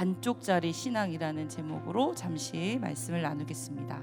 반쪽짜리 신앙이라는 제목으로 잠시 말씀을 나누겠습니다.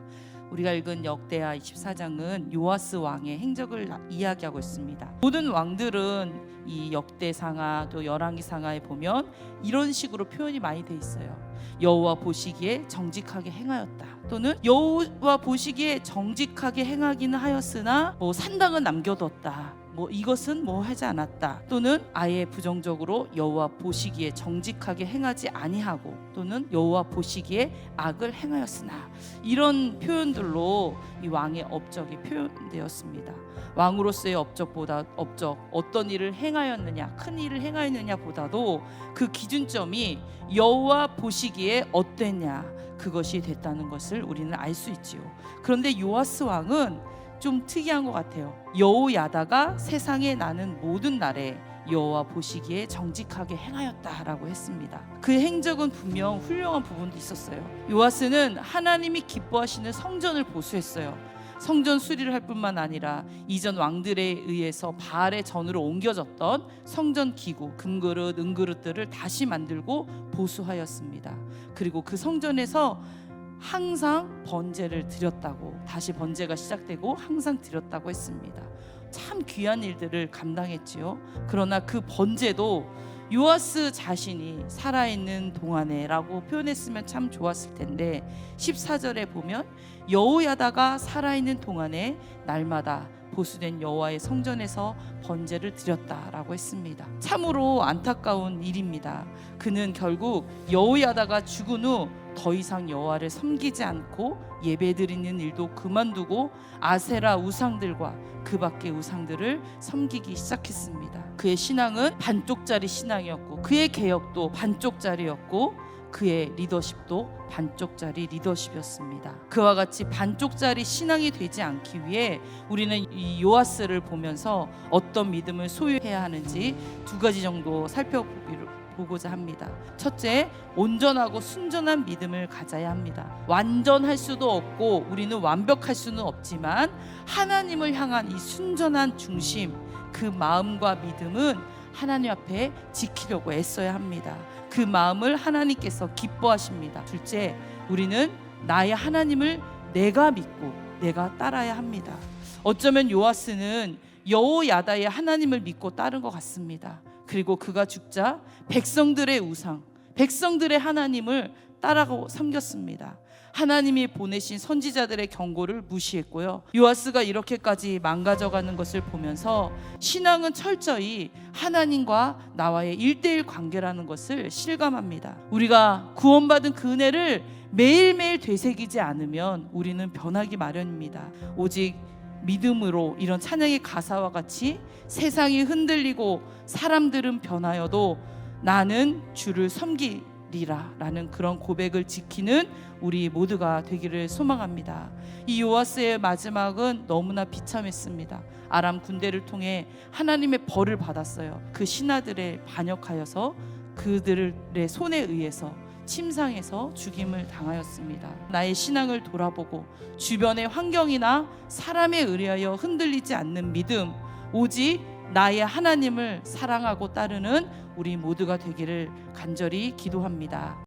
우리가 읽은 역대하 24장은 요아스 왕의 행적을 나- 이야기하고 있습니다. 모든 왕들은 이 역대상하 또 열왕기상하에 보면 이런 식으로 표현이 많이 돼 있어요. 여호와 보시기에 정직하게 행하였다. 또는 여호와 보시기에 정직하게 행하기는 하였으나 뭐 산당은 남겨뒀다. 뭐 이것은 뭐 하지 않았다. 또는 아예 부정적으로 여호와 보시기에 정직하게 행하지 아니하고 또는 여호와 보시기에 악을 행하였으나 이런 표현들로 이 왕의 업적이 표현되었습니다. 왕으로서의 업적보다 업적 어떤 일을 행하였느냐 큰 일을 행하였느냐보다도 그 기준점이 여호와 보시기에 어땠냐 그것이 됐다는 것을 우리는 알 수 있지요. 그런데 요아스 왕은 좀 특이한 것 같아요. 여호야다가 세상에 나는 모든 날에 여호와 보시기에 정직하게 행하였다라고 했습니다. 그 행적은 분명 훌륭한 부분도 있었어요. 요아스는 하나님이 기뻐하시는 성전을 보수했어요. 성전 수리를 할 뿐만 아니라 이전 왕들에 의해서 바알의 전으로 옮겨졌던 성전 기구, 금그릇, 은그릇들을 다시 만들고 보수하였습니다. 그리고 그 성전에서 항상 번제를 드렸다고 다시 번제가 시작되고 항상 드렸다고 했습니다. 참 귀한 일들을 감당했지요. 그러나 그 번제도 요아스 자신이 살아있는 동안에라고 표현했으면 참 좋았을 텐데 14절에 보면 여호야다가 살아있는 동안에 날마다 보수된 여호와의 성전에서 번제를 드렸다라고 했습니다. 참으로 안타까운 일입니다. 그는 결국 여호야다가 죽은 후 더 이상 여호와를 섬기지 않고 예배드리는 일도 그만두고 아세라 우상들과 그 밖의 우상들을 섬기기 시작했습니다. 그의 신앙은 반쪽짜리 신앙이었고 그의 개혁도 반쪽짜리였고 그의 리더십도 반쪽짜리 리더십이었습니다. 그와 같이 반쪽짜리 신앙이 되지 않기 위해 우리는 이 요아스를 보면서 어떤 믿음을 소유해야 하는지 두 가지 정도 살펴보기로 보고자 합니다. 첫째, 온전하고 순전한 믿음을 가져야 합니다. 완전할 수도 없고 우리는 완벽할 수는 없지만 하나님을 향한 이 순전한 중심, 그 마음과 믿음은 하나님 앞에 지키려고 애써야 합니다. 그 마음을 하나님께서 기뻐하십니다. 둘째, 우리는 나의 하나님을 내가 믿고 내가 따라야 합니다. 어쩌면 요아스는 여호야다의 하나님을 믿고 따른 것 같습니다. 그리고 그가 죽자 백성들의 우상, 백성들의 하나님을 따라가고 섬겼습니다. 하나님이 보내신 선지자들의 경고를 무시했고요. 요아스가 이렇게까지 망가져가는 것을 보면서 신앙은 철저히 하나님과 나와의 일대일 관계라는 것을 실감합니다. 우리가 구원받은 그 은혜를 매일매일 되새기지 않으면 우리는 변하기 마련입니다. 오직 믿음으로 이런 찬양의 가사와 같이 세상이 흔들리고 사람들은 변하여도 나는 주를 섬기 리라라는 그런 고백을 지키는 우리 모두가 되기를 소망합니다. 이 요아스의 마지막은 너무나 비참했습니다. 아람 군대를 통해 하나님의 벌을 받았어요. 그 신하들의 반역하여서 그들의 손에 의해서 침상에서 죽임을 당하였습니다. 나의 신앙을 돌아보고 주변의 환경이나 사람에 의하여 흔들리지 않는 믿음, 오직 나의 하나님을 사랑하고 따르는 우리 모두가 되기를 간절히 기도합니다.